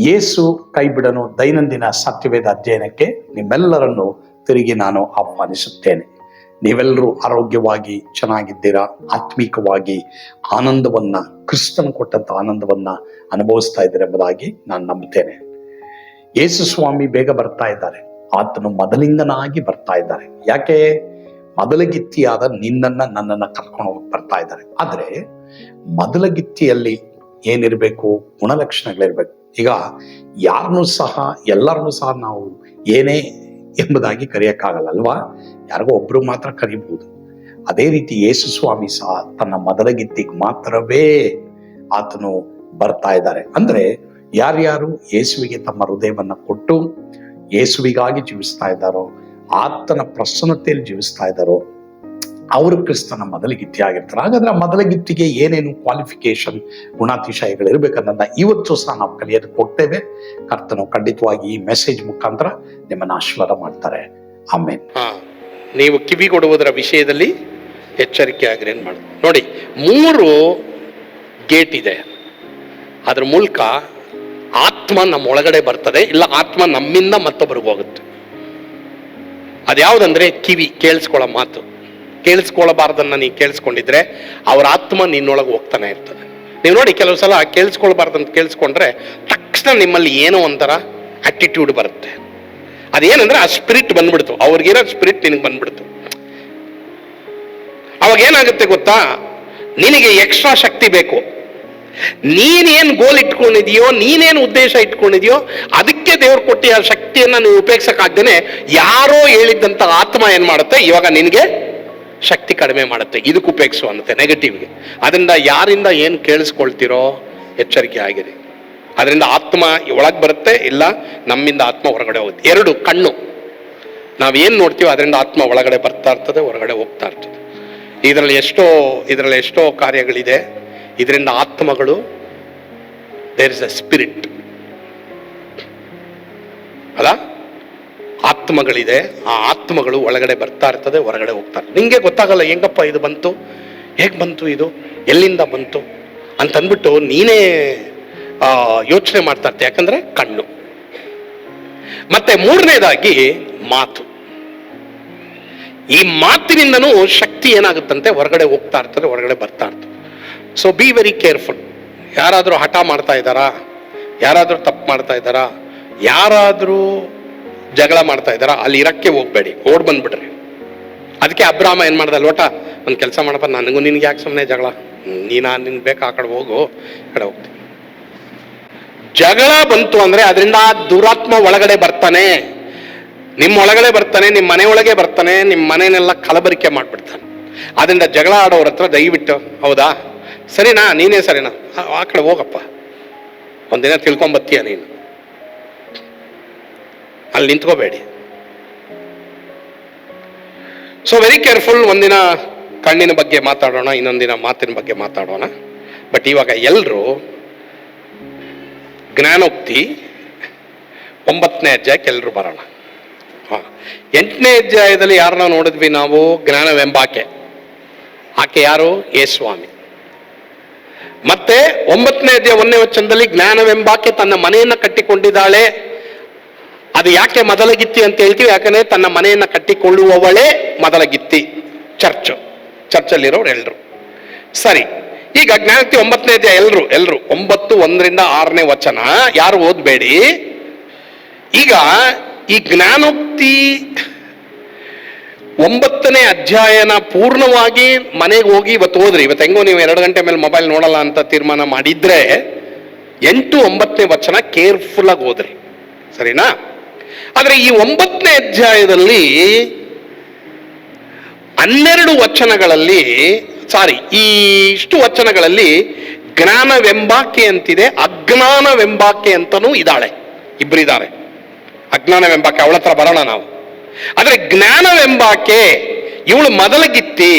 ಯೇಸು ಕೈಬಿಡನು ದೈನಂದಿನ ಸತ್ಯವೇದ ಅಧ್ಯಯನಕ್ಕೆ ನಿಮ್ಮೆಲ್ಲರನ್ನು ತಿರುಗಿ ನಾನು ಆಹ್ವಾನಿಸುತ್ತೇನೆ. ನೀವೆಲ್ಲರೂ ಆರೋಗ್ಯವಾಗಿ ಚೆನ್ನಾಗಿದ್ದೀರಾ? ಆತ್ಮಿಕವಾಗಿ ಆನಂದವನ್ನ, ಕ್ರಿಸ್ತನ್ ಕೊಟ್ಟಂತ ಆನಂದವನ್ನ ಅನುಭವಿಸ್ತಾ ಇದ್ದೀರ ಎಂಬುದಾಗಿ ನಾನು ನಂಬುತ್ತೇನೆ. ಯೇಸು ಸ್ವಾಮಿ ಬೇಗ ಬರ್ತಾ ಇದ್ದಾರೆ. ಆತನು ಮೊದಲಿಂಗನಾಗಿ ಬರ್ತಾ ಇದ್ದಾರೆ. ಯಾಕೆ? ಮೊದಲಗಿತ್ತಿಯಾದ ನಿನ್ನನ್ನ ನನ್ನನ್ನ ಕರ್ಕೊಂಡು ಹೋಗಿ ಬರ್ತಾ ಇದ್ದಾರೆ. ಆದ್ರೆ ಮೊದಲಗಿತ್ತಿಯಲ್ಲಿ ಏನಿರಬೇಕು? ಗುಣಲಕ್ಷಣಗಳಿರ್ಬೇಕು. ಈಗ ಯಾರನ್ನೂ ಸಹ, ಎಲ್ಲರನ್ನೂ ಸಹ ನಾವು ಏನೇ ಎಂಬುದಾಗಿ ಕರೆಯಕ್ಕಾಗಲ್ಲ ಅಲ್ವಾ ಯಾರಿಗೋ ಒಬ್ರು ಮಾತ್ರ ಕರಿಬಹುದು. ಅದೇ ರೀತಿ ಯೇಸು ಸ್ವಾಮಿ ಸಹ ತನ್ನ ಮೊದಲಗಿತ್ತಿಗೆ ಮಾತ್ರವೇ ಆತನು ಬರ್ತಾ ಇದ್ದಾರೆ. ಅಂದ್ರೆ ಯಾರ್ಯಾರು ಯೇಸುವಿಗೆ ತಮ್ಮ ಹೃದಯವನ್ನು ಕೊಟ್ಟು, ಯೇಸುವಿಗಾಗಿ ಜೀವಿಸ್ತಾ ಇದ್ದಾರೋ, ಆತನ ಪ್ರಸನ್ನತೆಯಲ್ಲಿ ಜೀವಿಸ್ತಾ ಇದ್ದಾರೋ ಅವರು ಕ್ರಿಸ್ತನ ಮೊದಲಿಗಿತ್ತಿ ಆಗಿರ್ತಾರೆ. ಹಾಗಾದ್ರೆ ಆ ಮೊದಲಗಿತ್ತಿಗೆ ಏನೇನು ಕ್ವಾಲಿಫಿಕೇಶನ್ ಗುಣಾತಿಶಯಗಳು ಇರಬೇಕನ್ನೋದನ್ನ ಇವತ್ತು ಸಹ ನಾವು ಕಲಿಯೋದಕ್ಕೆ ಹೋಗ್ತೇವೆ. ಕರ್ತನು ಖಂಡಿತವಾಗಿ ಈ ಮೆಸೇಜ್ ಮುಖಾಂತರ ನಿಮ್ಮನ್ನು ಆಶೀರ್ವಾದ ಮಾಡ್ತಾರೆ. ಆಮೇಲೆ ನೀವು ಕಿವಿ ಕೊಡುವುದರ ವಿಷಯದಲ್ಲಿ ಎಚ್ಚರಿಕೆ ಆಗ್ರಿ ಏನು ಮಾಡಿ ನೋಡಿ, ಮೂರು ಗೇಟ್ ಇದೆ. ಅದ್ರ ಮೂಲಕ ಆತ್ಮ ನಮ್ಮ ಒಳಗಡೆ ಬರ್ತದೆ, ಇಲ್ಲ ಆತ್ಮ ನಮ್ಮಿಂದ ಮತ್ತೊಬ್ಬರಿಗೆ ಹೋಗುತ್ತೆ. ಅದ್ಯಾವುದಂದ್ರೆ ಕಿವಿ, ಕೇಳಿಸ್ಕೊಳ್ಳೋ ಮಾತು. ಕೇಳಿಸ್ಕೊಳ್ಬಾರ್ದನ್ನ ನೀ ಕೇಳಿಸ್ಕೊಂಡಿದ್ರೆ ಅವ್ರ ಆತ್ಮ ನಿನ್ನೊಳಗೆ ಹೋಗ್ತಾನೆ ಇರ್ತದೆ. ನೀವು ನೋಡಿ ಕೆಲವು ಸಲ ಕೇಳಿಸ್ಕೊಳ್ಬಾರ್ದಂತ ಕೇಳಿಸ್ಕೊಂಡ್ರೆ ತಕ್ಷಣ ನಿಮ್ಮಲ್ಲಿ ಏನೋ ಒಂಥರ ಆಟಿಟ್ಯೂಡ್ ಬರುತ್ತೆ. ಅದೇನಂದ್ರೆ ಆ ಸ್ಪಿರಿಟ್ ಬಂದ್ಬಿಡ್ತು. ಅವ್ರಿಗಿರೋ ಸ್ಪಿರಿಟ್ ನಿನಗೆ ಬಂದ್ಬಿಡ್ತು. ಅವಾಗ ಏನಾಗುತ್ತೆ ಗೊತ್ತಾ? ನಿನಗೆ ಎಕ್ಸ್ಟ್ರಾ ಶಕ್ತಿ ಬೇಕು. ನೀನೇನ್ ಗೋಲ್ ಇಟ್ಕೊಂಡಿದೆಯೋ, ನೀನೇನ್ ಉದ್ದೇಶ ಇಟ್ಕೊಂಡಿದೆಯೋ, ಅದಕ್ಕೆ ದೇವ್ರು ಕೊಟ್ಟಿ ಆ ಶಕ್ತಿಯನ್ನ ನೀವು ಉಪಯೋಗಿಸಕ್ಕಾಗ್ದೇನೆ ಯಾರೋ ಹೇಳಿದ್ದಂಥ ಆತ್ಮ ಏನು ಮಾಡುತ್ತೆ? ಇವಾಗ ನಿನಗೆ ಶಕ್ತಿ ಕಡಿಮೆ ಮಾಡುತ್ತೆ. ಇದಕ್ಕೆ ಉಪಯೋಗಿಸು ಅನ್ನತ್ತೆ ನೆಗೆಟಿವ್ಗೆ ಅದರಿಂದ ಯಾರಿಂದ ಏನು ಕೇಳಿಸ್ಕೊಳ್ತಿರೋ ಎಚ್ಚರಿಕೆ ಆಗಿರಿ. ಅದರಿಂದ ಆತ್ಮ ಒಳಗೆ ಬರುತ್ತೆ, ಇಲ್ಲ ನಮ್ಮಿಂದ ಆತ್ಮ ಹೊರಗಡೆ ಹೋಗುತ್ತೆ. ಎರಡು, ಕಣ್ಣು. ನಾವೇನು ನೋಡ್ತೀವೋ ಅದರಿಂದ ಆತ್ಮ ಒಳಗಡೆ ಬರ್ತಾ ಇರ್ತದೆ, ಹೊರಗಡೆ ಹೋಗ್ತಾ ಇರ್ತದೆ. ಇದರಲ್ಲಿ ಎಷ್ಟೋ ಇದರಲ್ಲಿ ಎಷ್ಟೋ ಕಾರ್ಯಗಳಿದೆ. ಇದರಿಂದ ಆತ್ಮಗಳು ದೇರ್ ಇಸ್ ಅ ಸ್ಪಿರಿಟ್ ಅಲ್ಲ? ಆತ್ಮಗಳಿದೆ, ಆ ಆತ್ಮಗಳು ಒಳಗಡೆ ಬರ್ತಾ ಇರ್ತದೆ, ಹೊರಗಡೆ ಹೋಗ್ತಾರೆ. ನಿಮಗೆ ಗೊತ್ತಾಗಲ್ಲ, ಹೆಂಗಪ್ಪ ಇದು ಬಂತು? ಹೇಗೆ ಬಂತು ಇದು? ಎಲ್ಲಿಂದ ಬಂತು? ಅಂತಂದ್ಬಿಟ್ಟು ನೀನೇ ಯೋಚನೆ ಮಾಡ್ತಾ ಇರ್ತೀಯ? ಯಾಕಂದ್ರೆ ಕಣ್ಣು. ಮತ್ತೆ ಮೂರನೇದಾಗಿ ಮಾತು. ಈ ಮಾತಿನಿಂದನೂ ಶಕ್ತಿ ಏನಾಗುತ್ತಂತೆ? ಹೊರಗಡೆ ಹೋಗ್ತಾ ಇರ್ತದೆ, ಹೊರಗಡೆ ಬರ್ತಾ ಇರ್ತದೆ. ಸೊ ಬಿ ವೆರಿ ಕೇರ್ಫುಲ್ ಯಾರಾದರೂ ಹಠ ಮಾಡ್ತಾ ಇದ್ದಾರಾ? ಯಾರಾದರೂ ತಪ್ಪು ಮಾಡ್ತಾ ಇದ್ದಾರಾ? ಯಾರಾದರೂ ಜಗಳ ಮಾಡ್ತಾ ಇದ್ದಾರಾ? ಅಲ್ಲಿ ಇರಕ್ಕೆ ಹೋಗ್ಬೇಡಿ, ಓಡ್ ಬಂದ್ಬಿಡ್ರಿ. ಅದಕ್ಕೆ ಅಬ್ರಾಮ ಏನು ಮಾಡ್ದ ಲೋಟ ಒಂದು ಕೆಲಸ ಮಾಡಪ್ಪ, ನನಗೂ ನಿನಗೆ ಯಾಕೆ ಸುಮ್ಮನೆ ಜಗಳ? ನೀನ ನೀನಾ ನಿನ್ ಬೇಕಾ? ಆ ಕಡೆ ಹೋಗು ಕಡೆ ಹೋಗ್ತೀನಿ. ಜಗಳ ಬಂತು ಅಂದ್ರೆ ಅದರಿಂದ ದುರಾತ್ಮ ಒಳಗಡೆ ಬರ್ತಾನೆ. ನಿಮ್ಮ ಒಳಗಡೆ ಬರ್ತಾನೆ, ನಿಮ್ಮ ಮನೆ ಒಳಗೆ ಬರ್ತಾನೆ, ನಿಮ್ಮ ಮನೆಯನ್ನೆಲ್ಲ ಕಲಬರಿಕೆ ಮಾಡ್ಬಿಡ್ತಾನೆ. ಅದರಿಂದ ಜಗಳ ಆಡೋರ ಹತ್ರ ದಯವಿಟ್ಟು, ಹೌದಾ? ಸರಿನಾ? ನೀನೇ ಸರಿನಾ? ಆ ಕಡೆ ಹೋಗಪ್ಪ. ಒಂದಿನ ತಿಳ್ಕೊಂಬತ್ತೀಯ ನೀನು? ಅಲ್ಲಿ ನಿಂತ್ಕೋಬೇಡಿ. ಸೊ ವೆರಿ ಕೇರ್ಫುಲ್ ಒಂದಿನ ಕಣ್ಣಿನ ಬಗ್ಗೆ ಮಾತಾಡೋಣ, ಇನ್ನೊಂದಿನ ಮಾತಿನ ಬಗ್ಗೆ ಮಾತಾಡೋಣ. ಬಟ್ ಇವಾಗ ಎಲ್ಲರೂ ಜ್ಞಾನೋಕ್ತಿ ಒಂಬತ್ತನೇ ಅಧ್ಯಾಯಕ್ಕೆ ಎಲ್ಲರೂ ಬರೋಣ. ಹಾಂ, ಎಂಟನೇ ಅಧ್ಯಾಯದಲ್ಲಿ ಯಾರನ್ನ ನೋಡಿದ್ವಿ ನಾವು? ಜ್ಞಾನವೆಂಬಾಕೆ. ಆಕೆ ಯಾರು? ಎ ಸ್ವಾಮಿ ಮತ್ತೆ ಒಂಬತ್ತನೇ ಅಧ್ಯಾಯ ಒಂದನೇ ವಚನದಲ್ಲಿ ಜ್ಞಾನವೆಂಬಾಕೆ ತನ್ನ ಮನೆಯನ್ನ ಕಟ್ಟಿಕೊಂಡಿದ್ದಾಳೆ. ಅದು ಯಾಕೆ ಮೊದಲಗಿತ್ತಿ ಅಂತ ಹೇಳ್ತೀವಿ? ಯಾಕಂದ್ರೆ ತನ್ನ ಮನೆಯನ್ನ ಕಟ್ಟಿಕೊಳ್ಳುವವಳೇ ಮೊದಲಗಿತ್ತಿ. ಚರ್ಚ್. ಚರ್ಚಲ್ಲಿರೋರು ಎಲ್ರು. ಸರಿ, ಈಗ ಜ್ಞಾನೋಕ್ತಿ ಒಂಬತ್ತನೇ ಅಧ್ಯಾಯ ಎಲ್ಲರೂ ಎಲ್ರು. ಒಂಬತ್ತು, ಒಂದರಿಂದ ಆರನೇ ವಚನ. ಯಾರು ಓದ್ಬೇಡಿ? ಈಗ ಈ ಜ್ಞಾನೋಕ್ತಿ ಒಂಬತ್ತನೇ ಅಧ್ಯಾಯನ ಪೂರ್ಣವಾಗಿ ಮನೆಗೆ ಹೋಗಿ ಇವತ್ತು ಹೋದ್ರಿ ಇವತ್ತು ಹೆಂಗೋ ನೀವು ಎರಡು ಗಂಟೆ ಮೇಲೆ ಮೊಬೈಲ್ ನೋಡಲ್ಲ ಅಂತ ತೀರ್ಮಾನ ಮಾಡಿದ್ರೆ ಎಂಟು ಒಂಬತ್ತನೇ ವಚನ ಕೇರ್ಫುಲ್ ಆಗಿ ಓದ್ರಿ. ಸರಿನಾ? ಆದ್ರೆ ಈ ಒಂಬತ್ತನೇ ಅಧ್ಯಾಯದಲ್ಲಿ ಹನ್ನೆರಡು ವಚನಗಳಲ್ಲಿ ಸಾರಿ ಈ ಇಷ್ಟು ವಚನಗಳಲ್ಲಿ ಜ್ಞಾನವೆಂಬಾಕೆ ಅಂತಿದೆ, ಅಜ್ಞಾನವೆಂಬಾಕೆ ಅಂತನೂ ಇದ್ದಾಳೆ ಇಬ್ಬರಿದ್ದಾರೆ ಅಜ್ಞಾನವೆಂಬಾಕೆ ಅವಳ ಹತ್ರ ಬರೋಣ ನಾವು. ಆದರೆ ಜ್ಞಾನವೆಂಬಾಕೆ, ಇವಳು ಮೊದಲಗಿತ್ತಿ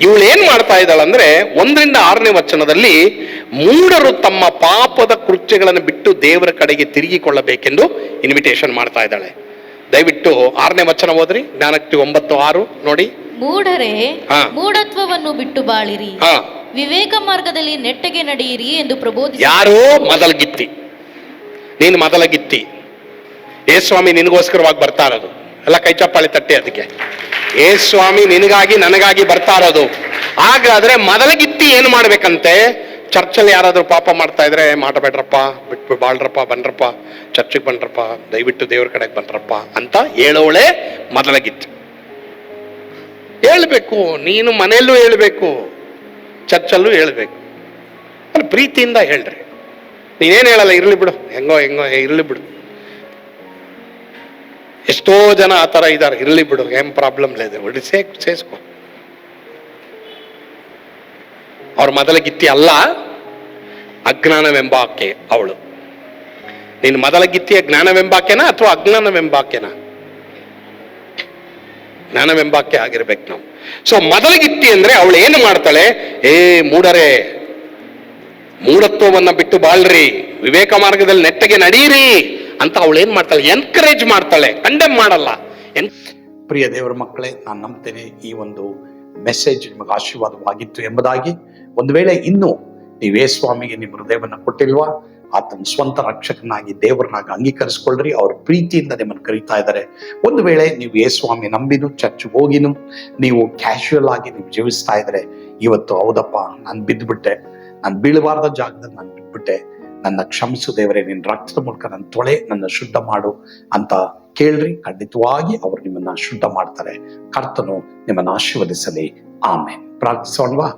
ಇವಳು ಏನ್ ಮಾಡ್ತಾ ಇದ್ದಾಳಂದ್ರೆ ಒಂದರಿಂದ ಆರನೇ ವಚನದಲ್ಲಿ ಮೂಢರು ತಮ್ಮ ಪಾಪದ ಕೃತ್ಯಗಳನ್ನು ಬಿಟ್ಟು ದೇವರ ಕಡೆಗೆ ತಿರುಗಿಕೊಳ್ಳಬೇಕೆಂದು ಇನ್ವಿಟೇಷನ್ ಮಾಡ್ತಾ ಇದ್ದಾಳೆ. ದಯವಿಟ್ಟು ಆರನೇ ವಚನ ಹೋದ್ರಿ ಜ್ಞಾನಕ್ಕೆ ಒಂಬತ್ತು ಆರು ನೋಡಿ. ಮೂಢರೇ. ಮೂಢತ್ವವನ್ನು ಬಿಟ್ಟು ಬಾಳಿರಿ. ಹಾ. ವಿವೇಕ ಮಾರ್ಗದಲ್ಲಿ ನೆಟ್ಟಗೆ ನಡೆಯಿರಿ ಎಂದು ಪ್ರಬೋಧ ಯಾರೋ ಮೊದಲಗಿತ್ತಿ. ನೀನು ಮೊದಲಗಿತ್ತಿ. ಏ ಸ್ವಾಮಿ ನಿನಗೋಸ್ಕರವಾಗಿ ಬರ್ತಾ ಇರೋದು. ಎಲ್ಲ ಕೈ ಚಪ್ಪಾಳಿ ತಟ್ಟೆ ಅದಕ್ಕೆ. ಏ ಸ್ವಾಮಿ, ನಿನಗಾಗಿ, ನನಗಾಗಿ ಬರ್ತಾ ಇರೋದು. ಹಾಗಾದ್ರೆ ಮೊದಲಗಿತ್ತಿ ಏನು ಮಾಡ್ಬೇಕಂತೆ? ಚರ್ಚಲ್ಲಿ ಯಾರಾದರೂ ಪಾಪ ಮಾಡ್ತಾ ಇದ್ರೆ ಮಾಡಬೇಡ್ರಪ್ಪ ಬಿಟ್ಟು ಬಾಳ್ರಪ್ಪ, ಬನ್ರಪ್ಪ, ಚರ್ಚಿಗೆ ಬನ್ರಪ್ಪ, ದಯವಿಟ್ಟು ದೇವ್ರ ಕಡೆಗೆ ಬನ್ರಪ್ಪ ಅಂತ ಹೇಳೋಳೆ ಮೊದಲಗಿತ್ತು ಹೇಳ್ಬೇಕು, ನೀನು ಮನೆಯಲ್ಲೂ ಹೇಳ್ಬೇಕು, ಚರ್ಚಲ್ಲೂ ಹೇಳ್ಬೇಕು. ಅಲ್ಲಿ ಪ್ರೀತಿಯಿಂದ ಹೇಳ್ರಿ. ನೀನೇನು ಹೇಳಲ್ಲ, ಇರ್ಲಿ ಬಿಡು. ಹೆಂಗೋ ಹೆಂಗೋ ಇರ್ಲಿ ಬಿಡು. ಎಷ್ಟೋ ಜನ ಆ ಥರ ಇದ್ದಾರೆ. ಇರಲಿ ಬಿಡು, ಏನು ಪ್ರಾಬ್ಲಮ್ ಇದೆ. ಸೇ ಸೇಸ್ಕೊ. ಅವ್ರ ಮೊದಲ ಗಿತ್ತಿ ಅಲ್ಲ, ಅಜ್ಞಾನವೆಂಬಾಕೆ ಅವಳು. ನೀನು ಮೊದಲ ಗಿತ್ತಿಯ ಜ್ಞಾನವೆಂಬಾಕೆನಾ ಅಥವಾ ಅಜ್ಞಾನವೆಂಬಾಕೆನಾ? ಜ್ಞಾನವೆಂಬಾಕೆ ಆಗಿರ್ಬೇಕು ನಾವು. ಸೊ ಮೊದಲ ಗಿತ್ತಿ ಅಂದ್ರೆ ಅವಳು ಏನು ಮಾಡ್ತಾಳೆ? ಏ ಮೂಡರೆ ಮೂಢತ್ವವನ್ನು ಬಿಟ್ಟು ಬಾಳ್ರಿ. ವಿವೇಕ ಮಾರ್ಗದಲ್ಲಿ ನೆಟ್ಟಗೆ ನಡೀರಿ. ಅಂತ ಅವಳು ಏನ್ ಮಾಡ್ತಾಳೆ? ಎನ್ಕರೇಜ್ ಮಾಡ್ತಾಳೆ. ಕಂಡೆಮ್ ಮಾಡಲ್ಲ. ಪ್ರಿಯ ದೇವರ ಮಕ್ಕಳೇ, ನಾನು ನಂಬ್ತೇನೆ ಈ ಒಂದು ಮೆಸೇಜ್ ನಿಮಗೆ ಆಶೀರ್ವಾದವಾಗಿತ್ತು ಎಂಬುದಾಗಿ. ಒಂದು ವೇಳೆ ಇನ್ನೂ ನೀವೇ ಸ್ವಾಮಿಗೆ ನಿಮ್ಮ ಹೃದಯವನ್ನು ಕೊಟ್ಟಿಲ್ವಾ, ಆತನ ಸ್ವಂತ ರಕ್ಷಕನಾಗಿ ದೇವರನ್ನಾಗಿ ಅಂಗೀಕರಿಸ್ಕೊಳ್ರಿ, ಅವ್ರ ಪ್ರೀತಿಯಿಂದ ನಿಮ್ಮನ್ನು ಕರೀತಾ ಇದ್ದಾರೆ. ಒಂದು ವೇಳೆ ನೀವು ಏ ಸ್ವಾಮಿ ನಂಬಿನೂ ಚರ್ಚ್ ಹೋಗಿನೂ ನೀವು ಕ್ಯಾಶುವಲ್ ಆಗಿ ನೀವು ಜೀವಿಸ್ತಾ ಇದ್ರೆ, ಇವತ್ತು ಹೌದಪ್ಪ, ನಾನು ಬಿದ್ದುಬಿಟ್ಟೆ ನಾನು ಬೀಳಬಾರ್ದ ಜಾಗದಲ್ಲಿ ನಾನು ಬಿದ್ದುಬಿಟ್ಟೆ ನನ್ನ ಕ್ಷಮಿಸು ದೇವರೇ, ನಿನ್ನ ರಕ್ತದ ಮೂಲಕ ನನ್ನ ತೊಳೆ ನನ್ನ ಶುದ್ಧ ಮಾಡು ಅಂತ ಕೇಳ್ರಿ. ಖಂಡಿತವಾಗಿ ಅವರು ನಿಮ್ಮನ್ನ ಶುದ್ಧ ಮಾಡ್ತಾರೆ. ಕರ್ತನು ನಿಮ್ಮನ್ನು ಆಶೀರ್ವದಿಸಲಿ. ಆಮೆ ಪ್ರಾರ್ಥಿಸೋಣವಾ?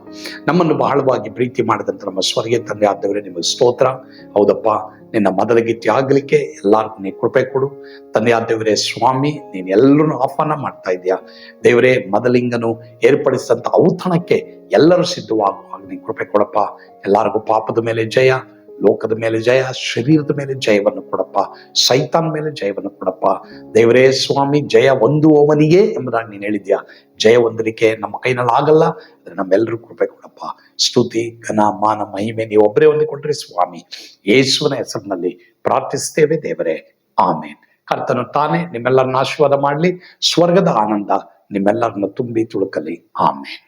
ನಮ್ಮನ್ನು ಬಹಳವಾಗಿ ಪ್ರೀತಿ ಮಾಡಿದಂತ ನಮ್ಮ ಸ್ವರ್ಗೀಯ ತಂದೆ ಆದವರೇ ನಿಮಗೆ ಸ್ತೋತ್ರ. ಹೌದಪ್ಪ, ನಿನ್ನ ಮೊದಲ ಗೀತೆ ಆಗ್ಲಿಕ್ಕೆ ಎಲ್ಲರಿಗೂ ನೀ ಕೃಪೆ ಕೊಡು. ತಂದೆ ದೇವರೇ, ಸ್ವಾಮಿ, ನೀನು ಎಲ್ಲರೂ ಆಹ್ವಾನ ಮಾಡ್ತಾ ಇದೆಯಾ ದೇವರೇ, ಮೊದಲಿಂಗನು ಏರ್ಪಡಿಸಿದಂಥ ಔತಣಕ್ಕೆ ಎಲ್ಲರೂ ಸಿದ್ಧವಾಗುವಾಗ ನೀನು ಕೃಪೆ ಕೊಡಪ್ಪ. ಎಲ್ಲರಿಗೂ ಪಾಪದ ಮೇಲೆ ಜಯ. ಲೋಕದ ಮೇಲೆ ಜಯ, ಶರೀರದ ಮೇಲೆ ಜಯವನ್ನು ಕೊಡಪ್ಪ, ಸೈತಾನ್ ಮೇಲೆ ಜಯವನ್ನು ಕೊಡಪ್ಪ. ದೇವರೇ ಸ್ವಾಮಿ, ಜಯ ಒಂದು ಓವನಿಗೆ ಎಂಬುದಾಗಿ ನೀನು ಹೇಳಿದ್ಯಾ? ಜಯ ಹೊಂದಲಿಕ್ಕೆ ನಮ್ಮ ಕೈನಲ್ಲಿ ಆಗಲ್ಲ, ಆದರೆ ನಮ್ಮೆಲ್ಲರೂ ಕೃಪೆ ಕೊಡಪ್ಪ. ಸ್ತುತಿ, ಘನ, ಮಾನ, ಮಹಿಮೆ ನೀವು ಒಬ್ಬರೇ ಹೊಂದಿಕೊಂಡ್ರೆ ಸ್ವಾಮಿ. ಯೇಸುವಿನ ಹೆಸರಿನಲ್ಲಿ ಪ್ರಾರ್ಥಿಸ್ತೇವೆ ದೇವರೇ. ಆಮೇನ್. ಕರ್ತನು ತಾನೇ ನಿಮ್ಮೆಲ್ಲರನ್ನ ಆಶೀರ್ವಾದ ಮಾಡಲಿ, ಸ್ವರ್ಗದ ಆನಂದ ನಿಮ್ಮೆಲ್ಲರನ್ನ ತುಂಬಿ ತುಳುಕಲಿ. ಆಮೇನ್.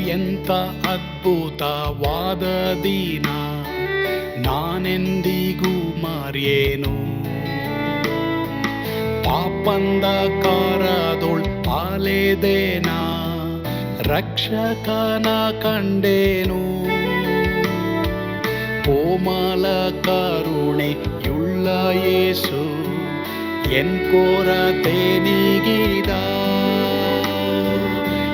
ಓ ಎಂತ ಅದ್ಭುತವಾದ ದಿನ ನಾನೆಂದಿಗೂ ಮರೆಯೇನು ಪಾಪಂದ ಕಾರದೊಳ್ ಪಾಲೆದೇನ ರಕ್ಷಕನ ಕಂಡೇನು ಕೋಮಲ ಕರುಣೆಯುಳ್ಳ ಯೇಸು ಎನ್ ಕೊರತೆ ನೀಗಿದ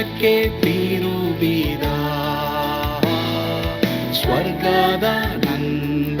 ದಿನಕ್ಕೆ ತಿರುಬಿದ ಸ್ವರ್ಗದ ನಂದ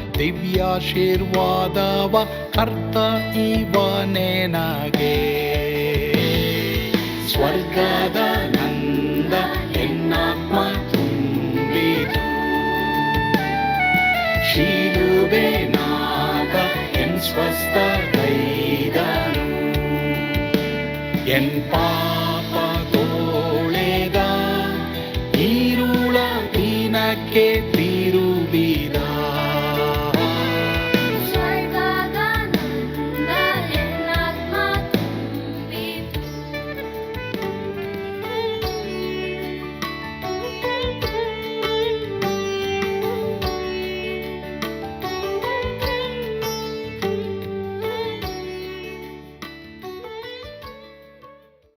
ದಿವ್ಯಾಶೀರ್ವಾದವ ಕರ್ತ ಇವನೇ ನೇನಗೆ ಸ್ವರ್ಗದ ನಂದ ಎನ್ನಾತ್ಮ ತುಂಬಿತು ಶೀಲುವೆ ನಾಗ ಎನ್ ಸ್ವಸ್ಥ ಕೈದನು ಎನ್ ಪಾಪ ತೋಳೆದ ಈರುಳ ದಿನಕ್ಕೆ ತಿರುಬಿದ